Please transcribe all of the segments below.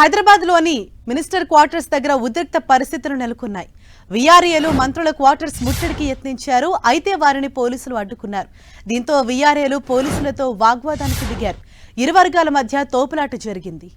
హైదరాబాద్లోని minister quarters దగ్గర ఉద్రిక్త పరిస్థితులు నెలకొన్నాయి. విఆర్ఏలు మంత్రుల క్వార్టర్స్ ముట్టడికి యత్నించారు. అయితే వారిని పోలీసులు అడ్డుకున్నారు. దీంతో విఆర్ఏలు పోలీసులతో వాగ్వాదానికి దిగారు. ఇరు వర్గాల మధ్య తోపులాట జరిగింది.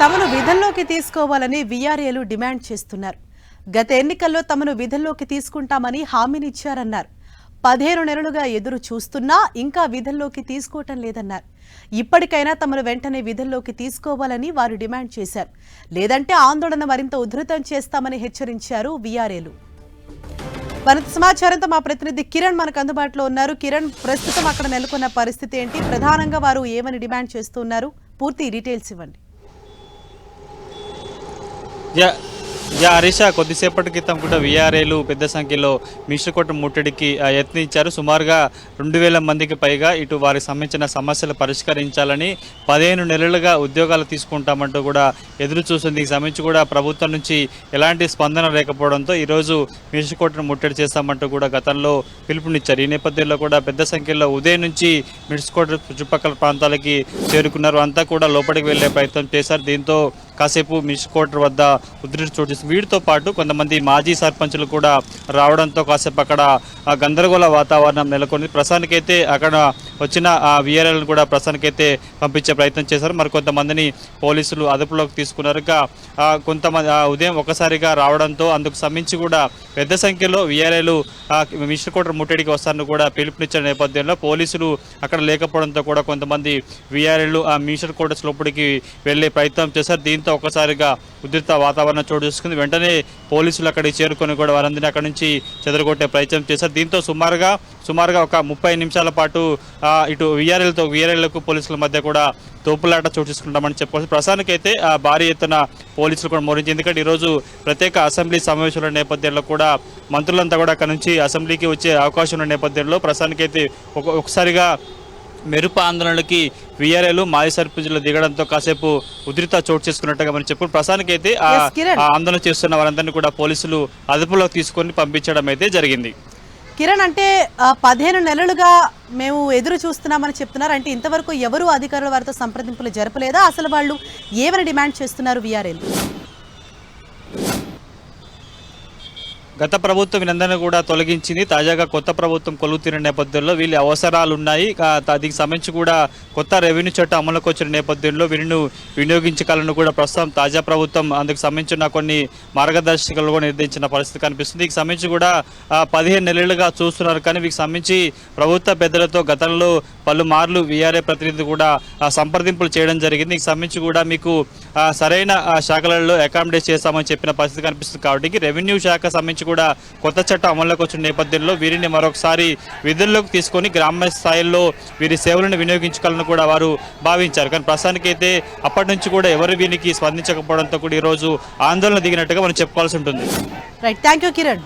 తమను విధుల్లోకి తీసుకోవాలని విఆర్ఏలు డిమాండ్ చేస్తున్నారు. గత ఎన్నికల్లో తమను విధుల్లోకి తీసుకుంటామని హామీనిచ్చారన్నారు. పదిహేను నెలలుగా ఎదురు చూస్తున్నా ఇంకా విధుల్లోకి తీసుకోవటం లేదన్నారు. ఇప్పటికైనా తమను వెంటనే విధుల్లోకి తీసుకోవాలని వారు డిమాండ్ చేశారు. లేదంటే ఆందోళన మరింత ఉధృతం చేస్తామని హెచ్చరించారు విఆర్ఏలు. మరింత సమాచారంతో మా ప్రతినిధి కిరణ్ మనకు అందుబాటులో ఉన్నారు. కిరణ్ ప్రస్తుతం అక్కడ నెలకొన్న పరిస్థితి ఏంటి? ప్రధానంగా వారు ఏమని డిమాండ్ చేస్తున్నారు? పూర్తి డీటెయిల్స్ ఇవ్వండి. యా హరీష కొద్దిసేపటి క్రితం కూడా విఆర్ఏలు పెద్ద సంఖ్యలో మిశ్రకోట ముట్టడికి ఆ, యత్నించారు. సుమారుగా రెండు వేల మందికి పైగా ఇటు వారికి సంబంధించిన సమస్యలు పరిష్కరించాలని పదిహేను నెలలుగా ఉద్యోగాలు తీసుకుంటామంటూ కూడా ఎదురు చూస్తుంది దీనికి సంబంధించి కూడా ప్రభుత్వం నుంచి ఎలాంటి స్పందన లేకపోవడంతో ఈరోజు మిశ్రకోటను ముట్టడి చేస్తామంటూ కూడా గతంలో పిలుపునిచ్చారు. ఈ నేపథ్యంలో కూడా పెద్ద సంఖ్యలో ఉదయం నుంచి మిర్చికోట చుట్టుపక్కల ప్రాంతాలకి చేరుకున్నారు. అంతా కూడా లోపలికి వెళ్ళే ప్రయత్నం చేశారు. దీంతో కాసేపు మిర్చికోట వద్ద ఉధృతి చోటు చేసుకుంది. వీటితో పాటు కొంతమంది మాజీ సర్పంచులు కూడా రావడంతో కాసేపు అక్కడ గందరగోళ వాతావరణం నెలకొంది. ప్రస్తుతానికైతే అక్కడ వచ్చిన ఆ విఆర్ఎల్ని కూడా ప్రస్తుతానికైతే పంపించే ప్రయత్నం చేశారు. మరి కొంతమందిని పోలీసులు అదుపులోకి తీసుకున్నారు. కొంతమంది ఆ, ఉదయం ఒకసారిగా రావడంతో అందుకు సంబంధించి కూడా పెద్ద సంఖ్యలో విఆర్ఏలు కోటర్ ముట్టడికి వస్తారని కూడా పిలుపునిచ్చిన నేపథ్యంలో పోలీసులు అక్కడ లేకపోవడంతో కూడా కొంతమంది విఆర్ఏలు ఆ మిషన్ కోటర్స్ లోపలికి వెళ్ళే ప్రయత్నం చేశారు. దీంతో ఒక్కసారిగా ఉద్రిక్త వాతావరణం చోటు చేసుకుంది. వెంటనే పోలీసులు అక్కడికి చేరుకొని కూడా వారందరినీ అక్కడి నుంచి చెదరగొట్టే ప్రయత్నం చేశారు. దీంతో సుమారుగా సుమారుగా ఒక ముప్పై నిమిషాల పాటు ఇటు విఆర్ఎల్తో విఆర్ఎల్లకు పోలీసుల మధ్య కూడా తోపులాట చోటు చేసుకుంటామని చెప్పవచ్చు. ప్రసానికైతే భారీ ఎత్తున పోలీసులు కూడా మోరించి ఎందుకంటే ఈరోజు ప్రత్యేక అసెంబ్లీ సమావేశాల నేపథ్యంలో కూడా మంత్రులంతా కూడా అక్కడ నుంచి అసెంబ్లీకి వచ్చే అవకాశం ఉన్న నేపథ్యంలో ప్రస్తుతానికైతే ఒక ఒకసారిగా మెరుపు ఆందోళనలకి విఆర్ఏలు మాజీ సర్పంచులు దిగడంతో కాసేపు ఉధృత చోటు చేసుకున్నట్టుగా మనం చెప్పు కిరణ్. ఆ ఆందోళన చేస్తున్న వారందరినీ కూడా పోలీసులు అదుపులోకి తీసుకొని పంపించడం అయితే జరిగింది. కిరణ్ అంటే పదిహేను నెలలుగా మేము ఎదురు చూస్తున్నామని చెప్తున్నారు. అంటే ఇంతవరకు ఎవరు అధికారుల వారితో సంప్రదింపులు జరపలేదా? అసలు వాళ్ళు ఏమని డిమాండ్ చేస్తున్నారు విఆర్ఏలు? గత ప్రభుత్వం వీళ్ళందరినీ కూడా తొలగించింది. తాజాగా కొత్త ప్రభుత్వం కొలుగుతున్న నేపథ్యంలో వీళ్ళ అవసరాలు ఉన్నాయి దీనికి సంబంధించి కూడా కొత్త రెవెన్యూ చట్టం అమలుకు వచ్చిన నేపథ్యంలో వీరిని వినియోగించగలను కూడా ప్రస్తుతం తాజా ప్రభుత్వం అందుకు సంబంధించిన కొన్ని మార్గదర్శకాలు కూడా నిర్దేశించిన పరిస్థితి కనిపిస్తుంది. దీనికి సంబంధించి కూడా పదిహేను నెలలుగా చూస్తున్నారు. కానీ వీటికి సంబంధించి ప్రభుత్వ పెద్దలతో గతంలో పలుమార్లు వీఆర్ఏ ప్రతినిధి కూడా సంప్రదింపులు చేయడం జరిగింది. దీనికి సంబంధించి కూడా మీకు సరైన శాఖలలో అకామిడేట్ చేస్తామని చెప్పిన పరిస్థితి కనిపిస్తుంది. కాబట్టి రెవెన్యూ శాఖ సంబంధించి కూడా కొత్త చట్టం అమల్లోకి వచ్చిన నేపథ్యంలో వీరిని మరొకసారి విధుల్లోకి తీసుకొని గ్రామ స్థాయిలో వీరి సేవలను వినియోగించుకోవాలని కూడా వారు భావించారు. కానీ ప్రస్తుతానికైతే అప్పటి నుంచి కూడా ఎవరు వీరికి స్పందించకపోవడంతో కూడా ఈరోజు ఆందోళన దిగినట్టుగా మనం చెప్పుకోవాల్సి ఉంటుంది. Right thank you Kiran